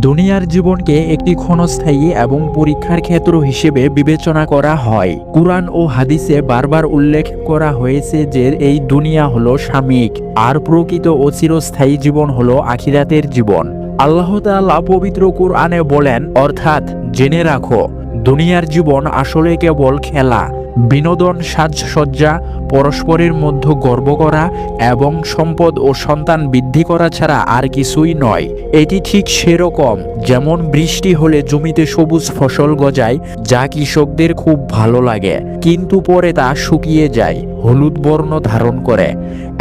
দুনিয়ার জীবনকে একটি ক্ষণস্থায়ী এবং পরীক্ষার ক্ষেত্র হিসেবে বিবেচনা করা হয়। কুরআন ও হাদিসে বারবার উল্লেখ করা হয়েছে যে এই দুনিয়া হলো সাময়িক, আর প্রকৃত ও চিরস্থায়ী জীবন হলো আখিরাতের জীবন। আল্লাহ তাআলা পবিত্র কুরআনে বলেন, অর্থাৎ জেনে রাখো, দুনিয়ার জীবন আসলে কেবল খেলা, বিনোদন, সাজসজ্জা পরস্পরের মধ্যে গর্ব করা এবং সম্পদ ও সন্তান বৃদ্ধি করা ছাড়া আর কিছুই নয়। এটি ঠিক সেরকম, যেমন বৃষ্টি হলে জমিতে সবুজ ফসল গজায়, যা কৃষকদের খুব ভালো লাগে, কিন্তু পরে তা শুকিয়ে যায়, হলুদ বর্ণ ধারণ করে,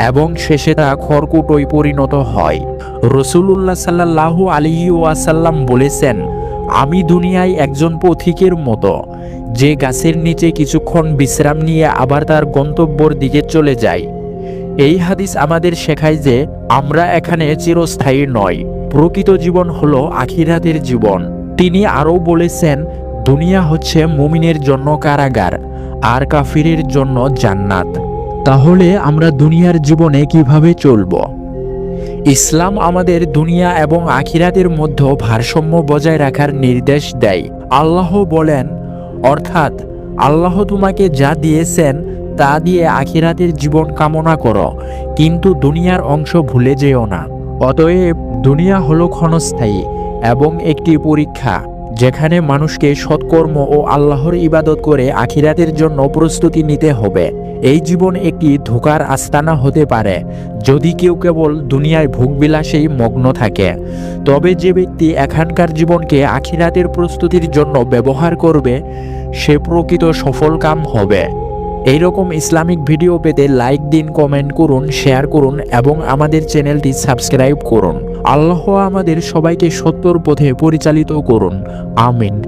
এবং শেষে তা খড়কুটোয় পরিণত হয়। রসুল্লাহ সাল্লাহু আলিহি ওয়াসাল্লাম বলেছেন, আমি দুনিয়ায় একজন পথিকের মতো। যে গাছের নিচে কিছুক্ষণ বিশ্রাম নিয়ে আবার তার গন্তব্যর দিকে চলে যায়। এই হাদিস আমাদের শেখায় যে আমরা এখানে চিরস্থায়ী নয় প্রকৃত জীবন হলো আখিরাতের জীবন। তিনি আরও বলেছেন, দুনিয়া হচ্ছে মুমিনের জন্য কারাগার আর কাফিরের জন্য জান্নাত। তাহলে আমরা দুনিয়ার জীবনে কীভাবে চলবো? ইসলাম আমাদের দুনিয়া এবং আখিরাতের মধ্যে ভারসাম্য বজায় রাখার নির্দেশ দেয়। আল্লাহ বলেন অর্থাৎ আল্লাহ তোমাকে যা দিয়েছেন তা দিয়ে আখিরাতের জীবন কামনা করো, কিন্তু দুনিয়ার অংশ ভুলে যেও না। অতএব দুনিয়া হলো ক্ষণস্থায়ী এবং একটি পরীক্ষা। যেখানে মানুষকে সৎকর্ম ও আল্লাহর ইবাদত করে আখিরাতের জন্য প্রস্তুতি নিতে হবে। এই জীবন একটি ধোকার আস্তানা হতে পারে, যদি কেউ কেবল দুনিয়ায় ভোগবিলাসেই মগ্ন থাকে। তবে যে ব্যক্তি এখানকার জীবনকে আখিরাতের প্রস্তুতির জন্য ব্যবহার করবে, সে প্রকৃত সফল কাম হবে। এইরকম ইসলামিক ভিডিও পেতে লাইক দিন, কমেন্ট করুন, শেয়ার করুন এবং আমাদের চ্যানেলটি সাবস্ক্রাইব করুন। আল্লাহ আমাদের সবাইকে সত্যর পথে পরিচালিত করুন। আমিন।